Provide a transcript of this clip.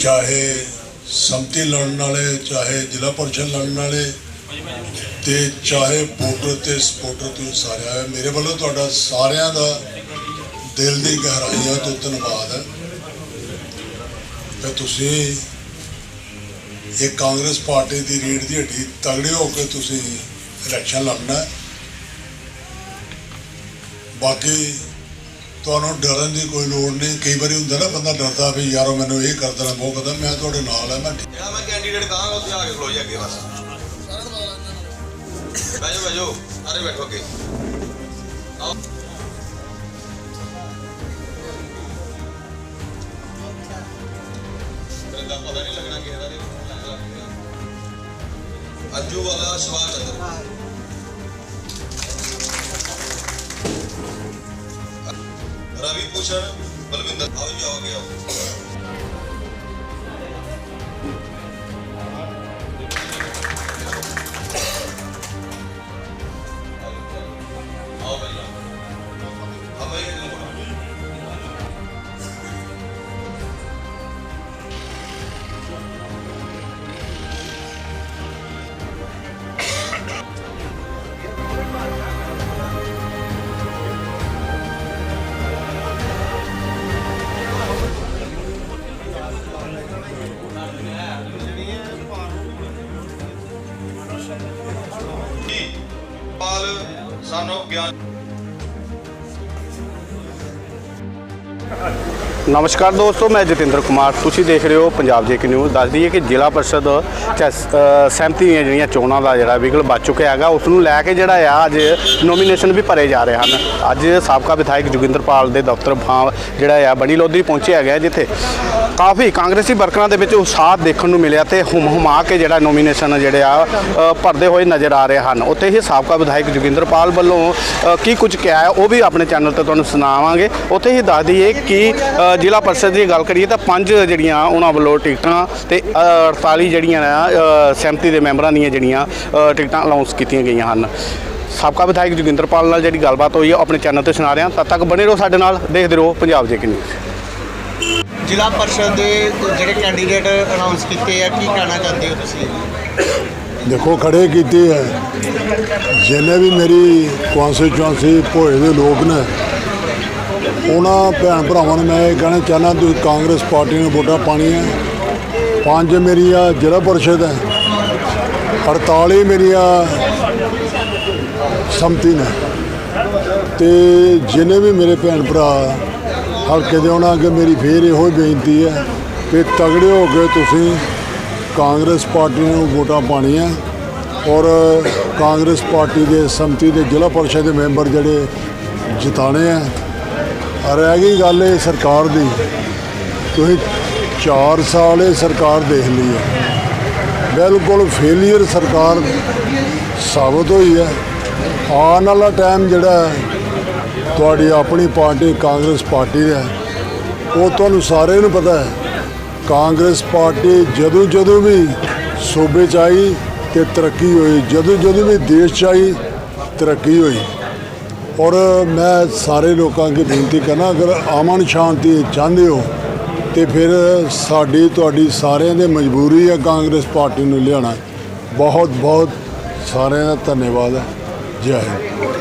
ਚਾਹੇ ਸੰਮਤੀ ਲੜਨ ਵਾਲੇ, ਚਾਹੇ ਜ਼ਿਲ੍ਹਾ ਪਰਿਸ਼ਦ ਲੜਨ ਵਾਲੇ ਤੇ ਚਾਹੇ ਵੋਟਰ ਤੇ ਸਪੋਰਟਰ ਤੁਸੀਂ ਸਾਰਿਆਂ ਮੇਰੇ ਵੱਲੋਂ ਤੁਹਾਡਾ ਸਾਰਿਆਂ ਦਾ ਦਿਲ ਦੀ ਗਹਿਰਾਈਆਂ ਤੋਂ ਧੰਨਵਾਦ ਹੈ। ਕਿ ਤੁਸੀਂ ਇਹ ਕਾਂਗਰਸ ਪਾਰਟੀ ਦੀ ਰੀੜ ਦੀ ਹੱਡੀ ਤਗੜੇ ਹੋ ਕੇ ਤੁਸੀਂ ਇਲੈਕਸ਼ਨ ਲੜਨਾ ਬਾਕੀ ਤੁਹਾਨੂੰ ਡਰਨ ਦੀ ਕੋਈ ਲੋੜ ਨਹੀਂ। ਕਈ ਵਾਰੀ ਹੁੰਦਾ ਨਾ ਬੰਦਾ ਡਰਦਾ ਵੀ ਯਾਰੋ ਮੈਨੂੰ ਇਹ ਕਰ ਦੇਣਾ ਉਹ ਕਰਦਾ ਮੈਂ ਤੁਹਾਡੇ ਨਾਲ ਹਾਂ ਮੈਂ ਠੀਕ- ਜਿਹੜਾ ਮੈਂ ਕੈਂਡੀਡੇਟ ਕਹਾਂਗਾ, ਉੱਥੇ ਆ ਕੇ ਖਲੋ ਜਾ ਅੱਗੇ ਬਸ। ਬੈਜੋ ਬੈਜੋ ਸਾਰੇ ਬੈਠੋ ਅੱਗੇ। ਆਓ ਮੈਨੂੰ ਤਾਂ ਪਤਾ ਨਹੀਂ ਲੱਗਣਾ ਕਿਹਦਾ ਦੇ ਅੰਜੂ ਵਾਲਾ ਸਵਾਲ ਚੰਦਰ ਰਵੀ ਭੂਸ਼ਣ ਬਲਵਿੰਦਰ ਆਓ ਜੀ ਆਓ ਗਿਆ ਪਾਲ ਸਾਨੂੰ ਗਿਆਨ ਨਮਸਕਾਰ ਦੋਸਤੋ, ਮੈਂ ਜਤਿੰਦਰ ਕੁਮਾਰ। ਤੁਸੀਂ ਦੇਖ ਰਹੇ ਹੋ ਪੰਜਾਬ ਜੇਕੇ ਨਿਊਜ਼। ਦੱਸ ਦਈਏ ਕਿ ਜ਼ਿਲ੍ਹਾ ਪਰਿਸ਼ਦ ਚ ਸਹਿਮਤੀ ਦੀਆਂ ਜਿਹੜੀਆਂ ਚੋਣਾਂ ਦਾ ਜਿਹੜਾ ਵਿਗਲ ਬਚ ਚੁੱਕਿਆ ਹੈਗਾ, ਉਸ ਨੂੰ ਲੈ ਕੇ ਜਿਹੜਾ ਆ, ਅੱਜ ਨੋਮੀਨੇਸ਼ਨ ਵੀ ਭਰੇ ਜਾ ਰਹੇ ਹਨ। ਅੱਜ ਸਾਬਕਾ ਵਿਧਾਇਕ ਜੋਗਿੰਦਰਪਾਲ ਦੇ ਦਫ਼ਤਰ ਜਿਹੜਾ ਆ, ਬਣੀ ਲੋਧੀ ਪਹੁੰਚਿਆ ਹੈਗਾ ਜਿੱਥੇ ਕਾਫੀ ਕਾਂਗਰਸੀ ਵਰਕਰਾਂ ਦੇ ਵਿੱਚ ਉਤਸ਼ਾਹ ਦੇਖਣ ਨੂੰ ਮਿਲਿਆ ਤੇ ਹੁਮ ਹੁਮਾ ਕੇ ਜਿਹੜਾ ਨੋਮੀਨੇਸ਼ਨ ਜਿਹੜੇ ਆ ਭਰਦੇ ਹੋਏ ਨਜ਼ਰ ਆ ਰਹੇ ਹਨ। ਉੱਥੇ ਹੀ ਸਾਬਕਾ ਵਿਧਾਇਕ ਜੋਗਿੰਦਰਪਾਲ ਵੱਲੋਂ ਕੀ ਕੁਝ ਕਿਹਾ ਹੈ ਉਹ ਵੀ ਆਪਣੇ ਚੈਨਲ ਤੇ ਤੁਹਾਨੂੰ ਸੁਣਾਵਾਂਗੇ। ਉੱਥੇ ਹੀ ਦੱਸ ਦਈਏ ਕਿ ਜ਼ਿਲ੍ਹਾ ਪਰਿਸ਼ਦ ਦੀ ਗੱਲ ਕਰੀਏ ਤਾਂ ਪੰਜ ਜਿਹੜੀਆਂ ਉਹਨਾਂ ਵੱਲੋਂ ਟਿਕਟਾਂ ਤੇ ਅ, 48 ਜਿਹੜੀਆਂ ਨੇ ਸਹਿਮਤੀ ਦੇ ਮੈਂਬਰਾਂ ਦੀਆਂ ਜਿਹੜੀਆਂ ਟਿਕਟਾਂ ਅਨਾਉਂਸ ਕੀਤੀਆਂ ਗਈਆਂ ਹਨ। ਸਾਬਕਾ ਵਿਧਾਇਕ ਜੋਗਿੰਦਰਪਾਲ ਨਾਲ ਜਿਹੜੀ ਗੱਲਬਾਤ ਹੋਈ ਹੈ ਉਹ ਆਪਣੇ ਚੈਨਲ ਤੇ ਸੁਣਾ ਰਿਹਾ ਤਦ ਤੱਕ ਬਣੇ ਰਹੋ ਸਾਡੇ ਨਾਲ ਦੇਖਦੇ ਰਹੋ ਪੰਜਾਬ ਜੇਕੇ ਨਿਊਜ਼ ਜ਼ਿਲ੍ਹਾ ਪਰਿਸ਼ਦ ਦੇ ਜਿਹੜੇ ਕੈਂਡੀਡੇਟ ਅਨਾਉਂਸ ਕੀਤੇ ਆ, ਕੀ ਕਹਿਣਾ ਚਾਹੁੰਦੇ ਹੋ ਤੁਸੀਂ? ਦੇਖੋ, ਖੜੇ ਕੀਤੇ ਹੈ। ਜਿੰਨੇ ਵੀ ਮੇਰੀ ਕਨਸਟੀਚੁਐਂਸੀ ਭੋਏ ਦੇ ਲੋਕ ਨੇ, ਉਹਨਾਂ ਭੈਣ ਭਰਾਵਾਂ ਨੂੰ ਮੈਂ ਇਹ ਕਹਿਣਾ ਚਾਹੁੰਦਾ, ਤੁਸੀਂ ਕਾਂਗਰਸ ਪਾਰਟੀ ਨੂੰ ਵੋਟਾਂ ਪਾਣੀਆਂ ਪੰਜ ਮੇਰੀਆਂ ਜ਼ਿਲ੍ਹਾ ਪਰਿਸ਼ਦ ਹੈ 48 ਮੇਰੀਆਂ ਸੰਮਤੀ ਨੇ। ਤੇ ਜਿੰਨੇ ਵੀ ਮੇਰੇ ਭੈਣ ਭਰਾ ਹਲਕੇ ਦੇ ਉਹਨਾਂ ਅੱਗੇ ਮੇਰੀ ਫੇਰ ਇਹੋ ਹੀ ਬੇਨਤੀ ਹੈ ਕਿ ਤਗੜੇ ਹੋ ਕੇ ਤੁਸੀਂ ਕਾਂਗਰਸ ਪਾਰਟੀ ਨੂੰ ਵੋਟਾਂ ਪਾਣੀਆਂ ਔਰ ਕਾਂਗਰਸ ਪਾਰਟੀ ਦੇ ਸੰਮਤੀ ਦੇ ਜ਼ਿਲ੍ਹਾ ਪਰਿਸ਼ਦ ਦੇ ਮੈਂਬਰ ਜਿਹੜੇ ਜਿਤਾਣੇ ਆ। ਔਰ ਰਹਿ ਗਈ ਗੱਲ ਇਹ ਸਰਕਾਰ ਦੀ, ਤੁਸੀਂ 4 ਸਾਲ ਇਹ ਸਰਕਾਰ ਦੇਖ ਲਈ ਹੈ। ਬਿਲਕੁਲ ਫੇਲੀਅਰ ਸਰਕਾਰ ਸਾਬਤ ਹੋਈ ਹੈ। ਆਉਣ ਵਾਲਾ ਟਾਈਮ ਜਿਹੜਾ ਤੁਹਾਡੀ ਆਪਣੀ ਪਾਰਟੀ ਕਾਂਗਰਸ ਪਾਰਟੀ ਹੈ, ਉਹ ਤੁਹਾਨੂੰ ਸਾਰਿਆਂ ਨੂੰ ਪਤਾ ਹੈ। ਕਾਂਗਰਸ ਪਾਰਟੀ ਜਦੋਂ ਜਦੋਂ ਵੀ ਸੂਬੇ 'ਚ ਆਈ ਤੇ ਤਰੱਕੀ ਹੋਈ ਜਦੋਂ ਜਦੋਂ ਵੀ ਦੇਸ਼ 'ਚ ਆਈ ਤਰੱਕੀ ਹੋਈ। ਔਰ ਮੈਂ ਸਾਰੇ ਲੋਕਾਂ ਅੱਗੇ ਬੇਨਤੀ ਕਰਨਾ ਅਗਰ ਅਮਨ ਸ਼ਾਂਤੀ ਚਾਹੁੰਦੇ ਹੋ ਤੇ ਫਿਰ ਸਾਡੀ ਤੁਹਾਡੀ ਸਾਰਿਆਂ ਦੀ ਮਜਬੂਰੀ ਹੈ ਕਾਂਗਰਸ ਪਾਰਟੀ ਨੂੰ ਲਿਆਉਣਾ। ਬਹੁਤ ਬਹੁਤ ਸਾਰਿਆਂ ਦਾ ਧੰਨਵਾਦ ਹੈ। ਜੈ ਹਿੰਦ।